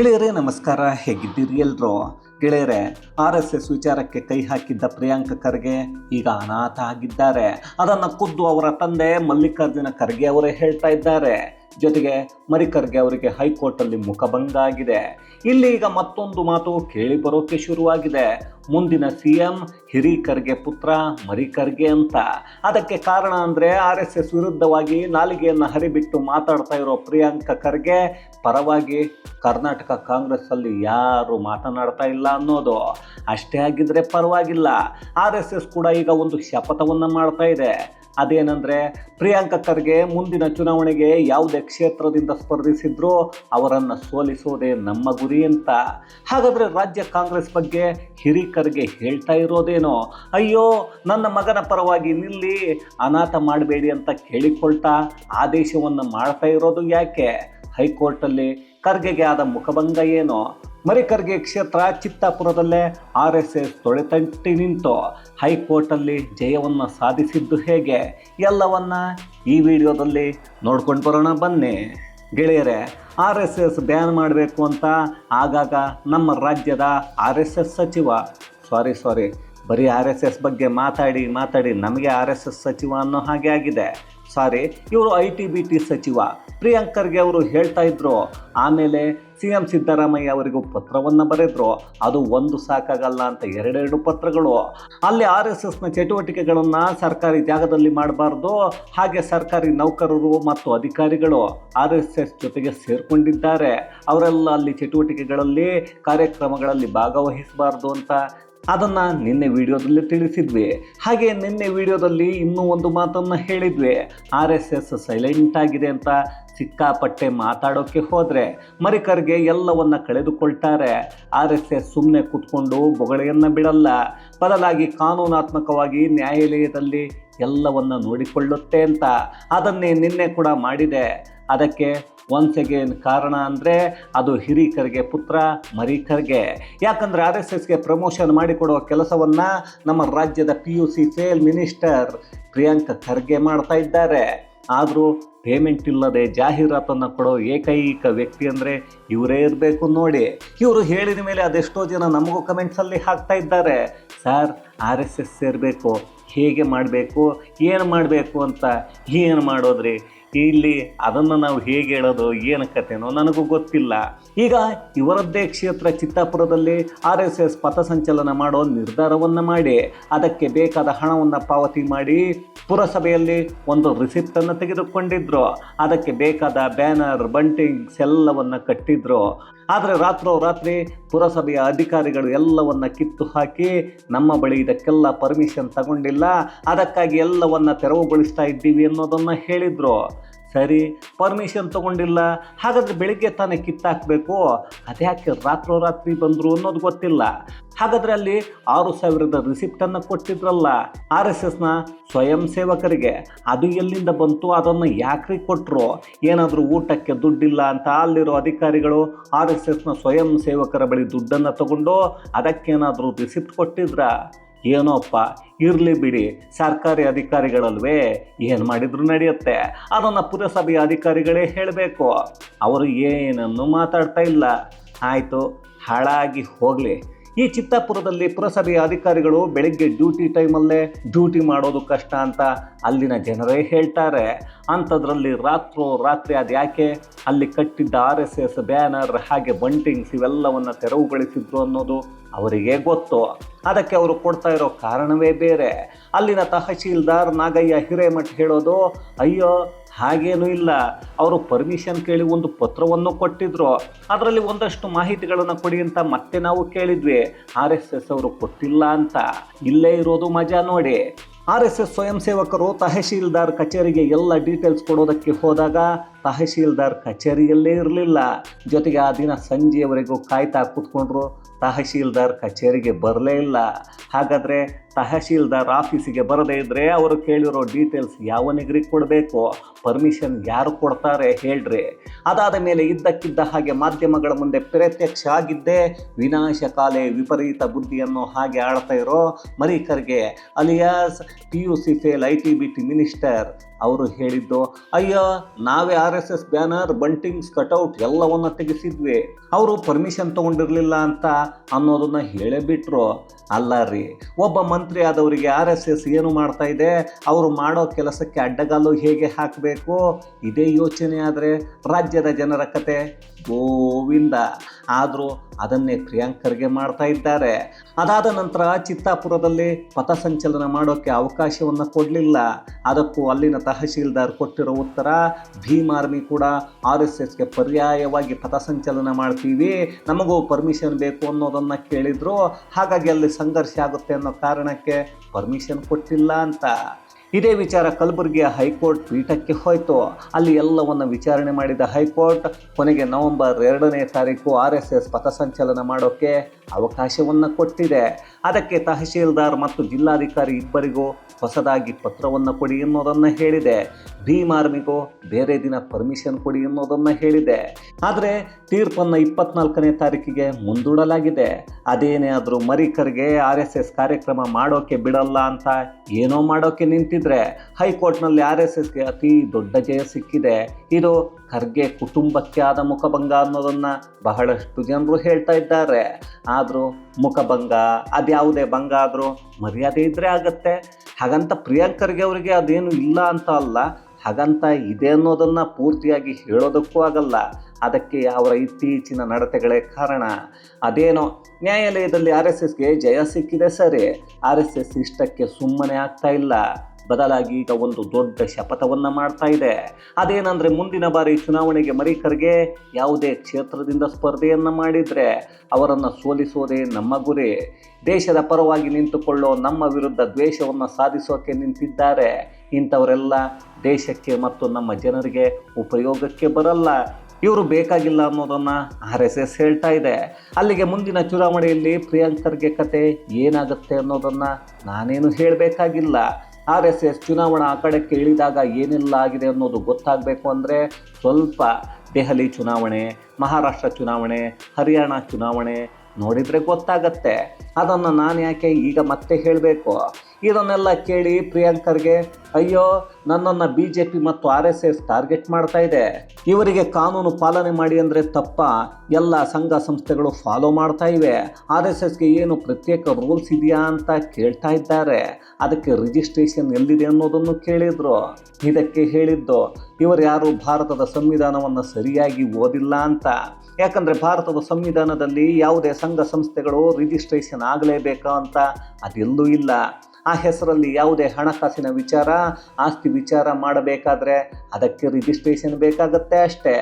ಗೆಳೆಯರೇ, ನಮಸ್ಕಾರ. ಹೇಗಿದ್ದೀರಿ ಎಲ್ರು? ಗೆಳೆಯರೆ, ಆರ್ ಎಸ್ ಎಸ್ ವಿಚಾರಕ್ಕೆ ಕೈ ಹಾಕಿದ್ದ ಪ್ರಿಯಾಂಕ ಖರ್ಗೆ ಈಗ ಅನಾಥ ಆಗಿದ್ದಾರೆ. ಅದನ್ನು ಖುದ್ದು ಅವರ ತಂದೆ ಮಲ್ಲಿಕಾರ್ಜುನ ಖರ್ಗೆ ಅವರೇ ಹೇಳ್ತಾ ಇದ್ದಾರೆ. ಜೊತೆಗೆ ಮರಿಕರ್ಗೆ ಅವರಿಗೆ ಹೈಕೋರ್ಟಲ್ಲಿ ಮುಖಭಂಗ ಆಗಿದೆ ಇಲ್ಲಿ ಈಗ ಮತ್ತೊಂದು ಮಾತು ಕೇಳಿ ಬರೋಕೆ ಶುರುವಾಗಿದೆ. ಮುಂದಿನ ಸಿ ಎಂ ಹಿರಿ ಖರ್ಗೆ ಪುತ್ರ ಮರಿಕರ್ಗೆ ಅಂತ. ಅದಕ್ಕೆ ಕಾರಣ ಅಂದರೆ ಆರ್ ಎಸ್ ಎಸ್ ವಿರುದ್ಧವಾಗಿ ನಾಲಿಗೆಯನ್ನು ಹರಿಬಿಟ್ಟು ಮಾತಾಡ್ತಾ ಇರೋ ಪ್ರಿಯಾಂಕ ಖರ್ಗೆ ಪರವಾಗಿ ಕರ್ನಾಟಕ ಕಾಂಗ್ರೆಸ್ಸಲ್ಲಿ ಯಾರು ಮಾತನಾಡ್ತಾ ಇಲ್ಲ ಅನ್ನೋದು ಅಷ್ಟೇ ಆಗಿದ್ರೆ ಪರವಾಗಿಲ್ಲ. ಆರ್ ಎಸ್ ಎಸ್ ಕೂಡ ಈಗ ಒಂದು ಶಪಥವನ್ನು ಮಾಡ್ತಾ ಇದೆ. ಅದೇನೆಂದರೆ ಪ್ರಿಯಾಂಕ ಖರ್ಗೆ ಮುಂದಿನ ಚುನಾವಣೆಗೆ ಯಾವುದೇ ಕ್ಷೇತ್ರದಿಂದ ಸ್ಪರ್ಧಿಸಿದ್ರೂ ಅವರನ್ನು ಸೋಲಿಸೋದೇ ನಮ್ಮ ಗುರಿ ಅಂತ. ಹಾಗಾದರೆ ರಾಜ್ಯ ಕಾಂಗ್ರೆಸ್ ಬಗ್ಗೆ ಹಿರಿಕರ್ಗೆ ಹೇಳ್ತಾ ಇರೋದೇನೋ? ಅಯ್ಯೋ, ನನ್ನ ಮಗನ ಪರವಾಗಿ ನಿಲ್ಲಿ, ಅನಾಥ ಮಾಡಬೇಡಿ ಅಂತ ಕೇಳಿಕೊಳ್ತಾ ಆದೇಶವನ್ನು ಮಾಡ್ತಾ ಇರೋದು ಯಾಕೆ? ಹೈಕೋರ್ಟಲ್ಲಿ ಖರ್ಗೆಗೆ ಆದ ಮುಖಭಂಗ ಏನು? ಮರಿಕರ್ಗೆ ಕ್ಷೇತ್ರ ಚಿತ್ತಾಪುರದಲ್ಲೇ ಆರ್ ಎಸ್ ಎಸ್ ತೊಳೆತಂಟಿ ನಿಂತು ಹೈಕೋರ್ಟಲ್ಲಿ ಜಯವನ್ನು ಸಾಧಿಸಿದ್ದು ಹೇಗೆ? ಎಲ್ಲವನ್ನ ಈ ವಿಡಿಯೋದಲ್ಲಿ ನೋಡ್ಕೊಂಡು ಬರೋಣ, ಬನ್ನಿ. ಗೆಳೆಯರೆ ಆರ್ ಎಸ್ ಎಸ್ ಬ್ಯಾನ್ ಮಾಡಬೇಕು ಅಂತ ಆಗಾಗ ನಮ್ಮ ರಾಜ್ಯದ ಆರ್ ಎಸ್ ಎಸ್ ಸಚಿವ, ಸಾರಿ ಸಾರಿ, ಬರೀ ಆರ್ ಎಸ್ ಎಸ್ ಬಗ್ಗೆ ಮಾತಾಡಿ ಮಾತಾಡಿ ನಮಗೆ ಆರ್ ಎಸ್ ಎಸ್ ಸಚಿವ ಅನ್ನೋ ಹಾಗೆ ಆಗಿದೆ. ಸಾರಿ, ಇವರು ಐ ಟಿ ಬಿ ಟಿ ಸಚಿವ. ಪ್ರಿಯಾಂಕರ್ಗೆ ಅವರು ಹೇಳ್ತಾ ಇದ್ರು. ಆಮೇಲೆ ಸಿ ಎಂ ಸಿದ್ದರಾಮಯ್ಯ ಅವರಿಗೂ ಪತ್ರವನ್ನು ಬರೆದ್ರು. ಅದು ಒಂದು ಸಾಕಾಗಲ್ಲ ಅಂತ ಎರಡೆರಡು ಪತ್ರಗಳು. ಅಲ್ಲಿ ಆರ್ ಎಸ್ ಎಸ್ನ ಚಟುವಟಿಕೆಗಳನ್ನು ಸರ್ಕಾರಿ ಜಾಗದಲ್ಲಿ ಮಾಡಬಾರ್ದು. ಹಾಗೆ ಸರ್ಕಾರಿ ನೌಕರರು ಮತ್ತು ಅಧಿಕಾರಿಗಳು ಆರ್ ಎಸ್ ಎಸ್ ಜೊತೆಗೆ ಸೇರಿಕೊಂಡಿದ್ದಾರೆ. ಅವರೆಲ್ಲ ಅಲ್ಲಿ ಚಟುವಟಿಕೆಗಳಲ್ಲಿ, ಕಾರ್ಯಕ್ರಮಗಳಲ್ಲಿ ಭಾಗವಹಿಸಬಾರ್ದು ಅಂತ ಅದನ್ನು ನಿನ್ನೆ ವಿಡಿಯೋದಲ್ಲಿ ತಿಳಿಸಿದ್ವಿ. ಹಾಗೆ ನಿನ್ನೆ ವಿಡಿಯೋದಲ್ಲಿ ಇನ್ನೂ ಒಂದು ಮಾತನ್ನು ಹೇಳಿದ್ವಿ. ಆರ್ ಎಸ್ ಎಸ್ ಸೈಲೆಂಟ್ ಆಗಿದೆ ಅಂತ ಸಿಕ್ಕಾಪಟ್ಟೆ ಮಾತಾಡೋಕ್ಕೆ ಹೋದರೆ ಮರಿಕರ್ಗೆ ಎಲ್ಲವನ್ನ ಕಳೆದುಕೊಳ್ತಾರೆ. ಆರ್ ಎಸ್ ಎಸ್ ಸುಮ್ಮನೆ ಕೂತ್ಕೊಂಡು ಬೊಗಳೆಯನ್ನು ಬಿಡಲ್ಲ. ಬದಲಾಗಿ ಕಾನೂನಾತ್ಮಕವಾಗಿ ನ್ಯಾಯಾಲಯದಲ್ಲಿ ಎಲ್ಲವನ್ನ ನೋಡಿಕೊಳ್ಳುತ್ತೆ ಅಂತ. ಅದನ್ನೇ ನಿನ್ನೆ ಕೂಡ ಮಾಡಿದೆ. ಅದಕ್ಕೆ ಒನ್ಸ್ ಅಗೇನ್ ಕಾರಣ ಅಂದರೆ ಅದು ಹಿರಿಕರ್ಗೆ ಪುತ್ರ ಮರಿಕರ್ಗೆ. ಯಾಕಂದರೆ ಆರ್ ಎಸ್ ಎಸ್ಗೆ ಪ್ರಮೋಷನ್ ಮಾಡಿಕೊಡುವ ಕೆಲಸವನ್ನು ನಮ್ಮ ರಾಜ್ಯದ P U C sale minister Priyanka Kharge ಮಾಡ್ತಾ ಇದ್ದಾರೆ. ಆದರೂ ಪೇಮೆಂಟ್ ಇಲ್ಲದೆ ಜಾಹೀರಾತನ್ನು ಕೊಡೋ ಏಕೈಕ ವ್ಯಕ್ತಿ ಅಂದರೆ ಇವರೇ ಇರಬೇಕು ನೋಡಿ. ಇವರು ಹೇಳಿದ ಮೇಲೆ ಅದೆಷ್ಟೋ ಜನ ನಮಗೂ ಕಮೆಂಟ್ಸಲ್ಲಿ ಹಾಕ್ತಾ ಇದ್ದಾರೆ. ಸರ್ ಆರ್ ಎಸ್ ಎಸ್ ಸೇರಬೇಕು. ಹೇಗೆ ಮಾಡಬೇಕು, ಏನು ಮಾಡಬೇಕು ಅಂತ ಏನು ಮಾಡೋದ್ರಿ? ಇಲ್ಲಿ ಅದನ್ನು ನಾವು ಹೇಗೆ ಹೇಳೋದು, ಏನು ಕಥೆನೋ ನನಗೂ ಗೊತ್ತಿಲ್ಲ. ಈಗ ಇವರದ್ದೇ ಕ್ಷೇತ್ರ ಚಿತ್ತಾಪುರದಲ್ಲಿ ಆರ್ ಎಸ್ ಎಸ್ ಪಥಸಂಚಲನ ಮಾಡೋ ನಿರ್ಧಾರವನ್ನು ಮಾಡಿ, ಅದಕ್ಕೆ ಬೇಕಾದ ಹಣವನ್ನು ಪಾವತಿ ಮಾಡಿ ಪುರಸಭೆಯಲ್ಲಿ ಒಂದು ರಿಸಿಪ್ಟನ್ನು ತೆಗೆದುಕೊಂಡಿದ್ರು. ಅದಕ್ಕೆ ಬೇಕಾದ ಬ್ಯಾನರ್ ಬಂಟಿಂಗ್ಸ್ ಎಲ್ಲವನ್ನು ಕಟ್ಟಿದ್ರು. ಆದರೆ ರಾತ್ರೋ ರಾತ್ರಿ ಪುರಸಭೆಯ ಅಧಿಕಾರಿಗಳು ಎಲ್ಲವನ್ನು ಕಿತ್ತು ಹಾಕಿ ನಮ್ಮ ಬಳಿ ಇದಕ್ಕೆಲ್ಲ ಪರ್ಮಿಷನ್ ತಗೊಂಡಿಲ್ಲ. ಅದಕ್ಕಾಗಿ ಎಲ್ಲವನ್ನು ತೆರವುಗೊಳಿಸ್ತಾ ಇದ್ದೀವಿ ಅನ್ನೋದನ್ನು ಹೇಳಿದರು. ಸರಿ ಪರ್ಮಿಷನ್ ತಗೊಂಡಿಲ್ಲ, ಹಾಗಾದರೆ ಬೆಳಿಗ್ಗೆ ತಾನೇ ಕಿತ್ತಾಕಬೇಕು? ಅದ್ಯಾಕೆ ರಾತ್ರೋರಾತ್ರಿ ಬಂದರು ಅನ್ನೋದು ಗೊತ್ತಿಲ್ಲ. ಹಾಗಾದರೆ ಅಲ್ಲಿ ಆರು ಸಾವಿರದ ರಿಸಿಪ್ಟನ್ನು ಕೊಟ್ಟಿದ್ರಲ್ಲ, ಆರ್ ಎಸ್ ಎಸ್ನ ಸ್ವಯಂ ಸೇವಕರಿಗೆ. ಅದು ಎಲ್ಲಿಂದ ಬಂತು? ಅದನ್ನು ಯಾಕ್ರಿ ಕೊಟ್ಟರು ಏನಾದರೂ ಊಟಕ್ಕೆ ದುಡ್ಡಿಲ್ಲ ಅಂತ ಅಲ್ಲಿರೋ ಅಧಿಕಾರಿಗಳು ಆರ್ ಎಸ್ ಎಸ್ನ ಸ್ವಯಂ ಸೇವಕರ ಬಳಿ ದುಡ್ಡನ್ನು ತಗೊಂಡು ಅದಕ್ಕೇನಾದರೂ ರಿಸಿಪ್ಟ್ ಕೊಟ್ಟಿದ್ರಾ? ಏನೋಪ್ಪ, ಇರಲಿ ಬಿಡಿ, ಸರ್ಕಾರಿ ಅಧಿಕಾರಿಗಳಲ್ವೇ? ಏನು ಮಾಡಿದ್ರು ನಡೆಯುತ್ತೆ. ಅದನ್ನು ಪುರಸಭೆಯ ಅಧಿಕಾರಿಗಳೇ ಹೇಳಬೇಕು. ಅವರು ಏನನ್ನು ಮಾತಾಡ್ತಾ ಇಲ್ಲ. ಆಯಿತು, ಹಾಳಾಗಿ ಹೋಗಲಿ. ಈ ಚಿತ್ತಾಪುರದಲ್ಲಿ ಪುರಸಭೆಯ ಅಧಿಕಾರಿಗಳು ಬೆಳಿಗ್ಗೆ ಡ್ಯೂಟಿ ಟೈಮಲ್ಲೇ ಡ್ಯೂಟಿ ಮಾಡೋದು ಕಷ್ಟ ಅಂತ ಅಲ್ಲಿನ ಜನರೇ ಹೇಳ್ತಾರೆ. ಅಂಥದ್ರಲ್ಲಿ ರಾತ್ರೋ ರಾತ್ರಿ ಅದು ಯಾಕೆ? ಅಲ್ಲಿ ಕಟ್ಟಿದ್ದ ಆರ್ ಎಸ್ ಎಸ್ ಬ್ಯಾನರ್ ಹಾಗೆ ಬಂಟಿಂಗ್ಸ್ ಇವೆಲ್ಲವನ್ನು ತೆರವುಗೊಳಿಸಿದ್ರು ಅನ್ನೋದು ಅವರಿಗೆ ಗೊತ್ತು. ಅದಕ್ಕೆ ಅವರು ಕೊಡ್ತಾ ಇರೋ ಕಾರಣವೇ ಬೇರೆ. ಅಲ್ಲಿನ ತಹಶೀಲ್ದಾರ್ ನಾಗಯ್ಯ ಹಿರೇಮಠ್ ಹೇಳೋದು, ಅಯ್ಯೋ ಹಾಗೇನೂ ಇಲ್ಲ. ಅವರು ಪರ್ಮಿಷನ್ ಕೇಳಿ ಒಂದು ಪತ್ರವನ್ನು ಕೊಟ್ಟಿದ್ರು. ಅದರಲ್ಲಿ ಒಂದಷ್ಟು ಮಾಹಿತಿಗಳನ್ನು ಕೊಡಿ ಅಂತ ಮತ್ತೆ ನಾವು ಕೇಳಿದ್ವಿ. ಆರ್ ಎಸ್ ಎಸ್ ಅವರು ಕೊಟ್ಟಿಲ್ಲ ಅಂತ. ಇಲ್ಲೇ ಇರೋದು ಮಜಾ ನೋಡಿ. ಆರ್ ಎಸ್ ಎಸ್ ಸ್ವಯಂ ಸೇವಕರು ತಹಶೀಲ್ದಾರ್ ಕಚೇರಿಗೆ ಎಲ್ಲ ಡೀಟೇಲ್ಸ್ ಕೊಡೋದಕ್ಕೆ ಹೋದಾಗ ತಹಶೀಲ್ದಾರ್ ಕಚೇರಿಯಲ್ಲೇ ಇರಲಿಲ್ಲ. ಜೊತೆಗೆ ಆ ದಿನ ಸಂಜೆಯವರೆಗೂ ಕಾಯ್ತಾ ಕೂತ್ಕೊಂಡ್ರು ತಹಶೀಲ್ದಾರ್ ಕಚೇರಿಗೆ ಬರಲೇ ಇಲ್ಲ. ಹಾಗಾದರೆ ತಹಶೀಲ್ದಾರ್ ಆಫೀಸಿಗೆ ಬರದೇ ಇದ್ದರೆ ಅವರು ಕೇಳಿರೋ ಡೀಟೇಲ್ಸ್ ಯಾವ ನಿಗರಿಗೆ ಕೊಡಬೇಕು? ಪರ್ಮಿಷನ್ ಯಾರು ಕೊಡ್ತಾರೆ ಹೇಳ್ರಿ. ಅದಾದ ಮೇಲೆ ಇದ್ದಕ್ಕಿದ್ದ ಹಾಗೆ ಮಾಧ್ಯಮಗಳ ಮುಂದೆ ಪ್ರತ್ಯಕ್ಷ ಆಗಿದ್ದೇ ವಿನಾಶಕಾಲೆ ವಿಪರೀತ ಬುದ್ಧಿಯನ್ನು ಹಾಗೆ ಆಡ್ತಾ ಇರೋ ಮರೀಕರ್ಗೆ alias P U C fail I T B T minister ಅವರು ಹೇಳಿದ್ದು, ಅಯ್ಯೋ, ನಾವೇ R S S banner, buntings, cutout ಎಲ್ಲವನ್ನ ತೆಗೆಸಿದ್ವಿ. ಅವರು ಪರ್ಮಿಷನ್ ತಗೊಂಡಿರ್ಲಿಲ್ಲ ಅಂತ ಅನ್ನೋದನ್ನ ಹೇಳೇ ಬಿಟ್ರು ಅಲ್ಲ ರೀ, ಒಬ್ಬ ಮಂತ್ರಿ ಆದವರಿಗೆ ಆರ್ ಎಸ್ ಎಸ್ ಏನು ಮಾಡ್ತಾ ಇದೆ? ಅವರು ಮಾಡೋ ಕೆಲಸಕ್ಕೆ ಅಡ್ಡಗಾಲು ಹೇಗೆ ಹಾಕಬೇಕು? ಇದೇ ಯೋಚನೆ ಆದರೆ ರಾಜ್ಯದ ಜನರ ಕತೆ. ಗೋವಿಂದ ಆದರೂ ಅದನ್ನೇ ಪ್ರಿಯಾಂಕರ್ಗೆ ಮಾಡ್ತಾ ಇದ್ದಾರೆ. ಅದಾದ ನಂತರ ಚಿತ್ತಾಪುರದಲ್ಲಿ ಪಥಸಂಚಲನ ಮಾಡೋಕ್ಕೆ ಅವಕಾಶವನ್ನು ಕೊಡಲಿಲ್ಲ. ಅದಕ್ಕೂ ಅಲ್ಲಿನ ತಹಶೀಲ್ದಾರ್ ಕೊಟ್ಟಿರೋ ಉತ್ತರ, ಭೀಮ್ ಆರ್ಮಿ ಕೂಡ ಆರ್ ಎಸ್ ಎಸ್ಗೆ ಪರ್ಯಾಯವಾಗಿ ಪಥಸಂಚಲನ ಮಾಡ್ತೀವಿ, ನಮಗೂ ಪರ್ಮಿಷನ್ ಬೇಕು ಅನ್ನೋದನ್ನು ಕೇಳಿದರು. ಹಾಗಾಗಿ ಅಲ್ಲಿ ಸಂಘರ್ಷ ಆಗುತ್ತೆ ಅನ್ನೋ ಕಾರಣಕ್ಕೆ ಪರ್ಮಿಷನ್ ಕೊಟ್ಟಿಲ್ಲ ಅಂತ. ಇದೇ ವಿಚಾರ ಕಲಬುರಗಿಯ ಹೈಕೋರ್ಟ್ ಪೀಠಕ್ಕೆ ಹೋಯಿತು. ಅಲ್ಲಿ ಎಲ್ಲವನ್ನು ವಿಚಾರಣೆ ಮಾಡಿದ ಹೈಕೋರ್ಟ್, ಕೊನೆಗೆ ನವೆಂಬರ್ ಎರಡನೇ ತಾರೀಕು ಆರ್ ಎಸ್ ಎಸ್ ಪಥಸಂಚಲನ ಮಾಡೋಕ್ಕೆ ಅವಕಾಶವನ್ನು ಕೊಟ್ಟಿದೆ. ಅದಕ್ಕೆ ತಹಶೀಲ್ದಾರ್ ಮತ್ತು ಜಿಲ್ಲಾಧಿಕಾರಿ ಇಬ್ಬರಿಗೂ ಹೊಸದಾಗಿ ಪತ್ರವನ್ನು ಕೊಡಿ ಎನ್ನುವುದನ್ನು ಹೇಳಿದೆ. ಭೀಮ್ ಆರ್ಮಿಗೂ ಬೇರೆ ದಿನ ಪರ್ಮಿಷನ್ ಕೊಡಿ ಅನ್ನೋದನ್ನು ಹೇಳಿದೆ. ಆದರೆ ತೀರ್ಪನ್ನು ಇಪ್ಪತ್ನಾಲ್ಕನೇ ತಾರೀಕಿಗೆ ಮುಂದೂಡಲಾಗಿದೆ. ಅದೇನೇ ಆದರೂ ಮರಿಕರ್ಗೆ ಆರ್ ಎಸ್ ಎಸ್ ಕಾರ್ಯಕ್ರಮ ಮಾಡೋಕೆ ಬಿಡಲ್ಲ ಅಂತ ಏನೋ ಮಾಡೋಕೆ ನಿಂತಿದ್ರೆ ಹೈಕೋರ್ಟ್ನಲ್ಲಿ ಆರ್ ಎಸ್ ಎಸ್ಗೆ ಅತಿ ದೊಡ್ಡ ಜಯ ಸಿಕ್ಕಿದೆ. ಇದು ಖರ್ಗೆ ಕುಟುಂಬಕ್ಕೆ ಆದ ಮುಖಭಂಗ ಅನ್ನೋದನ್ನ ಬಹಳಷ್ಟು ಜನರು ಹೇಳ್ತಾ ಇದ್ದಾರೆ. ಆದರೂ ಮುಖಭಂಗ, ಅದ್ಯಾವುದೇ ಭಂಗ ಆದರೂ ಮರ್ಯಾದೆ ಇದ್ದರೆ ಆಗತ್ತೆ. ಹಾಗಂತ ಪ್ರಿಯಾಂಕರ್ಗೆ ಅವರಿಗೆ ಅದೇನು ಇಲ್ಲ ಅಂತ ಅಲ್ಲ. ಹಾಗಂತ ಇದೆ ಅನ್ನೋದನ್ನು ಪೂರ್ತಿಯಾಗಿ ಹೇಳೋದಕ್ಕೂ ಆಗಲ್ಲ. ಅದಕ್ಕೆ ಅವರ ಇತ್ತೀಚಿನ ನಡತೆಗಳೇ ಕಾರಣ. ಅದೇನೋ ನ್ಯಾಯಾಲಯದಲ್ಲಿ ಆರ್ ಎಸ್ ಎಸ್ಗೆ ಜಯ ಸಿಕ್ಕಿದೆ ಸರಿ. ಆರ್ ಎಸ್ ಎಸ್ ಇಷ್ಟಕ್ಕೆ ಸುಮ್ಮನೆ ಆಗ್ತಾ ಇಲ್ಲ. ಬದಲಾಗಿ ಈಗ ಒಂದು ದೊಡ್ಡ ಶಪಥವನ್ನು ಮಾಡ್ತಾ ಇದೆ. ಅದೇನಂದರೆ ಮುಂದಿನ ಬಾರಿ ಚುನಾವಣೆಗೆ ಮರೀಕರ್ಗೆ ಯಾವುದೇ ಕ್ಷೇತ್ರದಿಂದ ಸ್ಪರ್ಧೆಯನ್ನು ಮಾಡಿದರೆ ಅವರನ್ನು ಸೋಲಿಸೋದೇ ನಮ್ಮ ಗುರಿ. ದೇಶದ ಪರವಾಗಿ ನಿಂತುಕೊಳ್ಳೋ ನಮ್ಮ ವಿರುದ್ಧ ದ್ವೇಷವನ್ನು ಸಾಧಿಸೋಕೆ ನಿಂತಿದ್ದಾರೆ. ಇಂಥವರೆಲ್ಲ ದೇಶಕ್ಕೆ ಮತ್ತು ನಮ್ಮ ಜನರಿಗೆ ಉಪಯೋಗಕ್ಕೆ ಬರಲ್ಲ. ಇವರು ಬೇಕಾಗಿಲ್ಲ ಅನ್ನೋದನ್ನು ಆರ್ ಎಸ್ ಎಸ್ ಹೇಳ್ತಾ ಇದೆ. ಅಲ್ಲಿಗೆ ಮುಂದಿನ ಚುನಾವಣೆಯಲ್ಲಿ ಪ್ರಿಯಾಂಕರ್ಗೆ ಕತೆ ಏನಾಗುತ್ತೆ ಅನ್ನೋದನ್ನು ನಾನೇನು ಹೇಳಬೇಕಾಗಿಲ್ಲ. ಆರ್ ಎಸ್ ಎಸ್ ಚುನಾವಣಾ ಅಖಾಡಕ್ಕೆ ಇಳಿದಾಗ ಏನೆಲ್ಲ ಆಗಿದೆ ಅನ್ನೋದು ಗೊತ್ತಾಗಬೇಕು ಅಂದರೆ ಸ್ವಲ್ಪ ದೆಹಲಿ ಚುನಾವಣೆ, ಮಹಾರಾಷ್ಟ್ರ ಚುನಾವಣೆ, ಹರಿಯಾಣ ಚುನಾವಣೆ ನೋಡಿದರೆ ಗೊತ್ತಾಗತ್ತೆ. ಅದನ್ನು ನಾನು ಯಾಕೆ ಈಗ ಮತ್ತೆ ಹೇಳಬೇಕು? ಇದನ್ನೆಲ್ಲ ಕೇಳಿ ಪ್ರಿಯಾಂಕರ್ಗೆ, ಅಯ್ಯೋ, ನನ್ನನ್ನು ಬಿ ಜೆ ಪಿ ಮತ್ತು ಆರ್ ಎಸ್ ಎಸ್ ಟಾರ್ಗೆಟ್ ಮಾಡ್ತಾ ಇದೆ. ಇವರಿಗೆ ಕಾನೂನು ಪಾಲನೆ ಮಾಡಿ ಅಂದರೆ ತಪ್ಪ. ಎಲ್ಲ ಸಂಘ ಸಂಸ್ಥೆಗಳು ಫಾಲೋ ಮಾಡ್ತಾ ಇವೆ. ಆರ್ ಎಸ್ ಎಸ್ಗೆ ಏನು ಪ್ರತ್ಯೇಕ ರೂಲ್ಸ್ ಇದೆಯಾ ಅಂತ ಕೇಳ್ತಾ ಇದ್ದಾರೆ. ಅದಕ್ಕೆ ರಿಜಿಸ್ಟ್ರೇಷನ್ ಎಲ್ಲಿದೆ ಅನ್ನೋದನ್ನು ಕೇಳಿದ್ರು. ಇದಕ್ಕೆ ಹೇಳಿದ್ದು, ಇವರು ಯಾರು ಭಾರತದ ಸಂವಿಧಾನವನ್ನು ಸರಿಯಾಗಿ ಓದಿಲ್ಲ ಅಂತ. ಯಾಕಂದರೆ ಭಾರತದ ಸಂವಿಧಾನದಲ್ಲಿ ಯಾವುದೇ ಸಂಘ ಸಂಸ್ಥೆಗಳು ರಿಜಿಸ್ಟ್ರೇಷನ್ ಆಗಲೇಬೇಕಾ ಅಂತ ಅದೆಲ್ಲೂ ಇಲ್ಲ. ಆ ಹೆಸರಲ್ಲಿ ಯಾವುದೇ ಹಣಕಾಸಿನ ವಿಚಾರ, ಆಸ್ತಿ ವಿಚಾರ ಮಾಡಬೇಕಾದ್ರೆ ಅದಕ್ಕೆ ರಿಜಿಸ್ಟ್ರೇಷನ್ ಬೇಕಾಗತ್ತೆ ಅಷ್ಟೇ.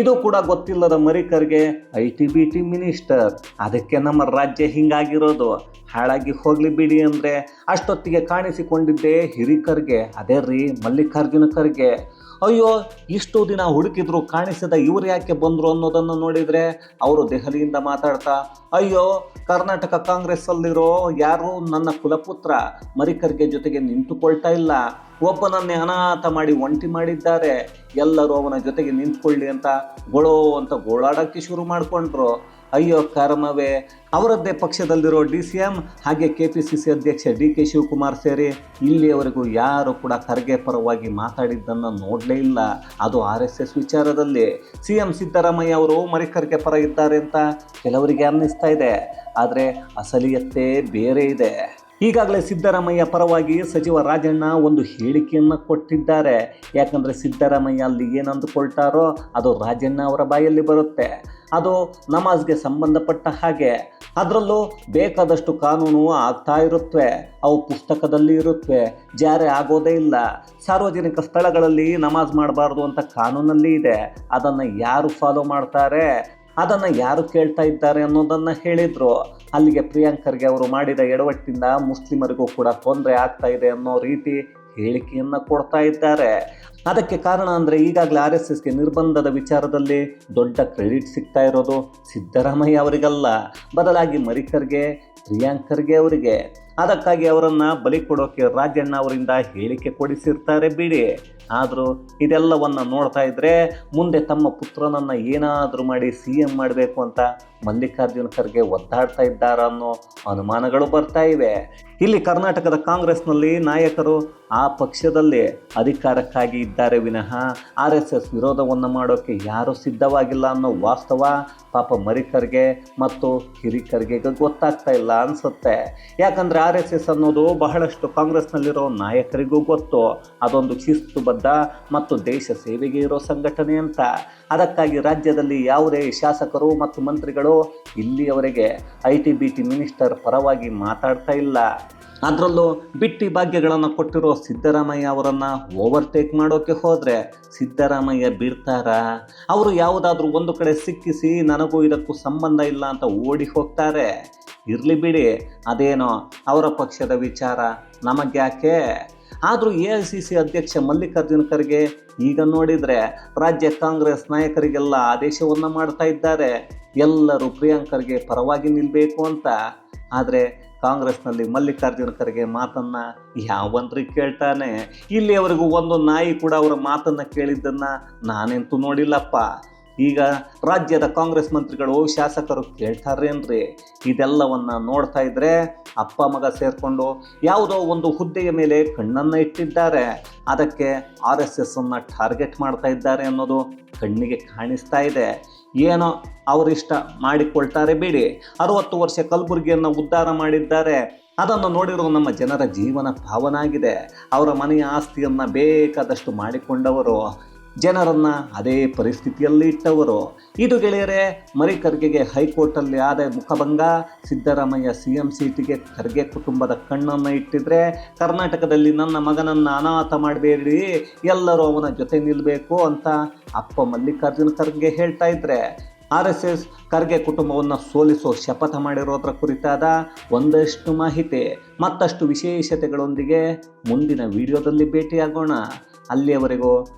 ಇದು ಕೂಡ ಗೊತ್ತಿಲ್ಲದ ಮರಿಕರ್ಗೆ I T B T minister, ಅದಕ್ಕೆ ನಮ್ಮ ರಾಜ್ಯ ಹಿಂಗಾಗಿರೋದು. ಹಾಳಾಗಿ ಹೋಗ್ಲಿ ಬಿಡಿ ಅಂದರೆ ಅಷ್ಟೊತ್ತಿಗೆ ಕಾಣಿಸಿಕೊಂಡಿದ್ದೇ ಹಿರಿಕರ್ಗೆ, ಅದೇ ರೀ ಮಲ್ಲಿಕಾರ್ಜುನ ಖರ್ಗೆ. ಅಯ್ಯೋ, ಇಷ್ಟು ದಿನ ಹುಡುಕಿದ್ರು, ಕಾಣಿಸದ ಇವ್ರು ಯಾಕೆ ಬಂದರು ಅನ್ನೋದನ್ನು ನೋಡಿದರೆ ಅವರು ದೆಹಲಿಯಿಂದ ಮಾತಾಡ್ತಾ, ಅಯ್ಯೋ, ಕರ್ನಾಟಕ ಕಾಂಗ್ರೆಸ್ಸಲ್ಲಿರೋ ಯಾರು ನನ್ನ ಕುಲಪುತ್ರ ಮರಿಕರ್ಗೆ ಜೊತೆಗೆ ನಿಂತುಕೊಳ್ತಾ ಇಲ್ಲ. ಒಬ್ಬನನ್ನೇ ಅನಾಥ ಮಾಡಿ ಒಂಟಿ ಮಾಡಿದ್ದಾರೆ. ಎಲ್ಲರೂ ಅವನ ಜೊತೆಗೆ ನಿಂತ್ಕೊಳ್ಳಿ ಅಂತ, ಗೊಳೋ ಅಂತ ಗೋಳಾಡೋಕ್ಕೆ ಶುರು ಮಾಡಿಕೊಂಡ್ರು. ಅಯ್ಯೋ ಕರ್ಮವೇ. ಅವರದ್ದೇ ಪಕ್ಷದಲ್ಲಿರೋ ಡಿ ಸಿ ಎಂ, ಹಾಗೆ ಕೆ ಪಿ ಸಿ ಸಿ ಅಧ್ಯಕ್ಷ ಡಿ ಕೆ ಶಿವಕುಮಾರ್ ಸೇರಿ ಇಲ್ಲಿಯವರೆಗೂ ಯಾರು ಕೂಡ ಖರ್ಗೆ ಪರವಾಗಿ ಮಾತಾಡಿದ್ದನ್ನು ನೋಡಲೇ ಇಲ್ಲ. ಅದು ಆರ್ ಎಸ್ ಎಸ್ ವಿಚಾರದಲ್ಲಿ. ಸಿ ಎಂ ಸಿದ್ದರಾಮಯ್ಯ ಅವರು ಮರಿಕರ್ಗೆ ಪರ ಇದ್ದಾರೆ ಅಂತ ಕೆಲವರಿಗೆ ಅನ್ನಿಸ್ತಾ ಇದೆ. ಆದರೆ ಅಸಲಿಯತ್ತೇ ಬೇರೆ ಇದೆ. ಈಗಾಗಲೇ ಸಿದ್ದರಾಮಯ್ಯ ಪರವಾಗಿ ಸಚಿವ ರಾಜಣ್ಣ ಒಂದು ಹೇಳಿಕೆಯನ್ನು ಕೊಟ್ಟಿದ್ದಾರೆ. ಯಾಕಂದರೆ ಸಿದ್ದರಾಮಯ್ಯ ಅಲ್ಲಿ ಏನು ಅಂದುಕೊಳ್ತಾರೋ ಅದು ರಾಜಣ್ಣ ಅವರ ಬಾಯಲ್ಲಿ ಬರುತ್ತೆ. ಅದು ನಮಾಜ್ಗೆ ಸಂಬಂಧಪಟ್ಟ ಹಾಗೆ. ಅದರಲ್ಲೂ ಬೇಕಾದಷ್ಟು ಕಾನೂನು ಆಗ್ತಾ ಇರುತ್ತವೆ ಅವು ಪುಸ್ತಕದಲ್ಲಿ ಇರುತ್ತವೆ ಜಾರಿ ಆಗೋದೇ ಇಲ್ಲ. ಸಾರ್ವಜನಿಕ ಸ್ಥಳಗಳಲ್ಲಿ ನಮಾಜ್ ಮಾಡಬಾರ್ದು ಅಂತ ಕಾನೂನಲ್ಲಿ ಇದೆ. ಅದನ್ನು ಯಾರು ಫಾಲೋ ಮಾಡ್ತಾರೆ? ಅದನ್ನು ಯಾರು ಕೇಳ್ತಾ ಇದ್ದಾರೆ ಅನ್ನೋದನ್ನು ಹೇಳಿದರು. ಅಲ್ಲಿಗೆ ಪ್ರಿಯಾಂಕರ್ಗೆ ಅವರು ಮಾಡಿದ ಎಡವಟ್ಟಿಂದ ಮುಸ್ಲಿಮರಿಗೂ ಕೂಡ ತೊಂದರೆ ಆಗ್ತಾ ಇದೆ ಅನ್ನೋ ರೀತಿ ಹೇಳಿಕೆಯನ್ನು ಕೊಡ್ತಾ ಇದ್ದಾರೆ. ಅದಕ್ಕೆ ಕಾರಣ ಅಂದರೆ ಈಗಾಗಲೇ ಆರ್ ಎಸ್ ಎಸ್ಗೆ ನಿರ್ಬಂಧದ ವಿಚಾರದಲ್ಲಿ ದೊಡ್ಡ ಕ್ರೆಡಿಟ್ ಸಿಗ್ತಾ ಇರೋದು ಸಿದ್ದರಾಮಯ್ಯ ಅವರಿಗಲ್ಲ. ಬದಲಾಗಿ ಮರಿಕರ್ಗೆ, ಪ್ರಿಯಾಂಕರ್ಗೆ ಅವರಿಗೆ. ಅದಕ್ಕಾಗಿ ಅವರನ್ನು ಬಲಿ ಕೊಡೋಕೆ ರಾಜಣ್ಣ ಅವರಿಂದ ಹೇಳಿಕೆ ಕೊಡಿಸಿರ್ತಾರೆ ಬಿಡಿ. ಆದರೂ ಇದೆಲ್ಲವನ್ನು ನೋಡ್ತಾ ಇದ್ರೆ ಮುಂದೆ ತಮ್ಮ ಪುತ್ರನನ್ನು ಏನಾದರೂ ಮಾಡಿ ಸಿ ಎಂ ಮಾಡಬೇಕು ಅಂತ ಮಲ್ಲಿಕಾರ್ಜುನ ಖರ್ಗೆ ಒದ್ದಾಡ್ತಾ ಇದ್ದಾರ ಅನ್ನೋ ಅನುಮಾನಗಳು ಬರ್ತಾ ಇವೆ. ಇಲ್ಲಿ ಕರ್ನಾಟಕದ ಕಾಂಗ್ರೆಸ್ನಲ್ಲಿ ನಾಯಕರು ಆ ಪಕ್ಷದಲ್ಲಿ ಅಧಿಕಾರಕ್ಕಾಗಿ ಇದ್ದಾರೆ ವಿನಃ ಆರ್ ಎಸ್ ಎಸ್ ವಿರೋಧವನ್ನು ಮಾಡೋಕ್ಕೆ ಯಾರೂ ಸಿದ್ಧವಾಗಿಲ್ಲ ಅನ್ನೋ ವಾಸ್ತವ ಪಾಪ ಮರಿಕರ್ಗೆ ಮತ್ತು ಹಿರಿಕರ್ಗೆ ಗೊತ್ತಾಗ್ತಾ ಇಲ್ಲ ಅನಿಸುತ್ತೆ. ಯಾಕಂದರೆ ಆರ್ ಎಸ್ ಎಸ್ ಅನ್ನೋದು ಬಹಳಷ್ಟು ಕಾಂಗ್ರೆಸ್ನಲ್ಲಿರೋ ನಾಯಕರಿಗೂ ಗೊತ್ತು. ಅದೊಂದು ಶಿಸ್ತುಬದ್ಧ ಮತ್ತು ದೇಶ ಸೇವೆಗೆ ಇರೋ ಸಂಘಟನೆ ಅಂತ. ಅದಕ್ಕಾಗಿ ರಾಜ್ಯದಲ್ಲಿ ಯಾವುದೇ ಶಾಸಕರು ಮತ್ತು ಮಂತ್ರಿಗಳು ಇಲ್ಲಿಯವರೆಗೆ I T B T minister ಪರವಾಗಿ ಮಾತಾಡ್ತಾ ಇಲ್ಲ. ಅದರಲ್ಲೂ ಬಿಟ್ಟಿ ಭಾಗ್ಯಗಳನ್ನು ಕೊಟ್ಟಿರೋ ಸಿದ್ದರಾಮಯ್ಯ ಅವರನ್ನು ಓವರ್ಟೇಕ್ ಮಾಡೋಕ್ಕೆ ಹೋದರೆ ಸಿದ್ದರಾಮಯ್ಯ ಬೀಳ್ತಾರ? ಅವರು ಯಾವುದಾದ್ರೂ ಒಂದು ಕಡೆ ಸಿಕ್ಕಿಸಿ ನನಗೂ ಇದಕ್ಕೂ ಸಂಬಂಧ ಇಲ್ಲ ಅಂತ ಓಡಿ ಹೋಗ್ತಾರೆ. ಇರಲಿ ಬಿಡಿ, ಅದೇನೋ ಅವರ ಪಕ್ಷದ ವಿಚಾರ, ನಮಗ್ಯಾಕೆ? ಆದರೂ ಎ ಐ ಸಿ ಸಿ ಅಧ್ಯಕ್ಷ ಮಲ್ಲಿಕಾರ್ಜುನ ಖರ್ಗೆ ಈಗ ನೋಡಿದರೆ ರಾಜ್ಯ ಕಾಂಗ್ರೆಸ್ ನಾಯಕರಿಗೆಲ್ಲ ಆದೇಶವನ್ನು ಮಾಡ್ತಾ ಇದ್ದಾರೆ. ಎಲ್ಲರೂ ಪ್ರಿಯಾಂಕರ್ಗೆ ಪರವಾಗಿ ನಿಲ್ಲಬೇಕು ಅಂತ. ಆದರೆ ಕಾಂಗ್ರೆಸ್ನಲ್ಲಿ ಮಲ್ಲಿಕಾರ್ಜುನ ಖರ್ಗೆ ಮಾತನ್ನು ಯಾವನ್ರಿ ಕೇಳ್ತಾನೆ. ಇಲ್ಲಿಯವರೆಗೂ ಒಂದು ನಾಯಿ ಕೂಡ ಅವರ ಮಾತನ್ನು ಕೇಳಿದ್ದನ್ನು ನಾನೆಂತೂ ನೋಡಿಲ್ಲಪ್ಪ. ಈಗ ರಾಜ್ಯದ ಕಾಂಗ್ರೆಸ್ ಮಂತ್ರಿಗಳು ಶಾಸಕರು ಕೇಳ್ತಾರೇನ್ರಿ? ಇದೆಲ್ಲವನ್ನು ನೋಡ್ತಾ ಇದ್ರೆ ಅಪ್ಪ ಮಗ ಸೇರಿಕೊಂಡು ಯಾವುದೋ ಒಂದು ಹುದ್ದೆಯ ಮೇಲೆ ಕಣ್ಣನ್ನು ಇಟ್ಟಿದ್ದಾರೆ. ಅದಕ್ಕೆ ಆರ್ ಎಸ್ ಎಸ್ ಅನ್ನು ಟಾರ್ಗೆಟ್ ಮಾಡ್ತಾ ಇದ್ದಾರೆ ಅನ್ನೋದು ಕಣ್ಣಿಗೆ ಕಾಣಿಸ್ತಾ ಇದೆ. ಏನೋ ಅವರಿಷ್ಟ ಮಾಡಿಕೊಳ್ತಾರೆ ಬಿಡಿ. ಅರವತ್ತು ವರ್ಷ ಕಲಬುರಗಿಯನ್ನು ಉದ್ಧಾರ ಮಾಡಿದ್ದಾರೆ. ಅದನ್ನು ನೋಡಿರೋ ನಮ್ಮ ಜನರ ಜೀವನ ಭಾವನಾಗಿದೆ. ಅವರ ಮನೆಯ ಆಸ್ತಿಯನ್ನು ಬೇಕಾದಷ್ಟು ಮಾಡಿಕೊಂಡವರು ಜನರನ್ನು ಅದೇ ಪರಿಸ್ಥಿತಿಯಲ್ಲಿ ಇಟ್ಟವರು. ಇದು ಗೆಳೆಯರೆ, ಮರಿ ಖರ್ಗೆಗೆ ಹೈಕೋರ್ಟಲ್ಲಿ ಆದ ಮುಖಭಂಗ, ಸಿದ್ದರಾಮಯ್ಯ ಸಿ ಎಂ ಸೀಟಿಗೆ ಖರ್ಗೆ ಕುಟುಂಬದ ಕಣ್ಣನ್ನು ಇಟ್ಟಿದ್ರೆ, ಕರ್ನಾಟಕದಲ್ಲಿ ನನ್ನ ಮಗನನ್ನು ಅನಾಥ ಮಾಡಬೇಡಿ, ಎಲ್ಲರೂ ಅವನ ಜೊತೆ ನಿಲ್ಲಬೇಕು ಅಂತ ಅಪ್ಪ ಮಲ್ಲಿಕಾರ್ಜುನ ಖರ್ಗೆ ಹೇಳ್ತಾ ಇದ್ರೆ. ಆರ್ ಎಸ್ ಎಸ್ ಖರ್ಗೆ ಕುಟುಂಬವನ್ನು ಸೋಲಿಸೋ ಶಪಥ ಮಾಡಿರೋದ್ರ ಕುರಿತಾದ ಒಂದಷ್ಟು ಮಾಹಿತಿ. ಮತ್ತಷ್ಟು ವಿಶೇಷತೆಗಳೊಂದಿಗೆ ಮುಂದಿನ ವಿಡಿಯೋದಲ್ಲಿ ಭೇಟಿಯಾಗೋಣ. ಅಲ್ಲಿಯವರೆಗೂ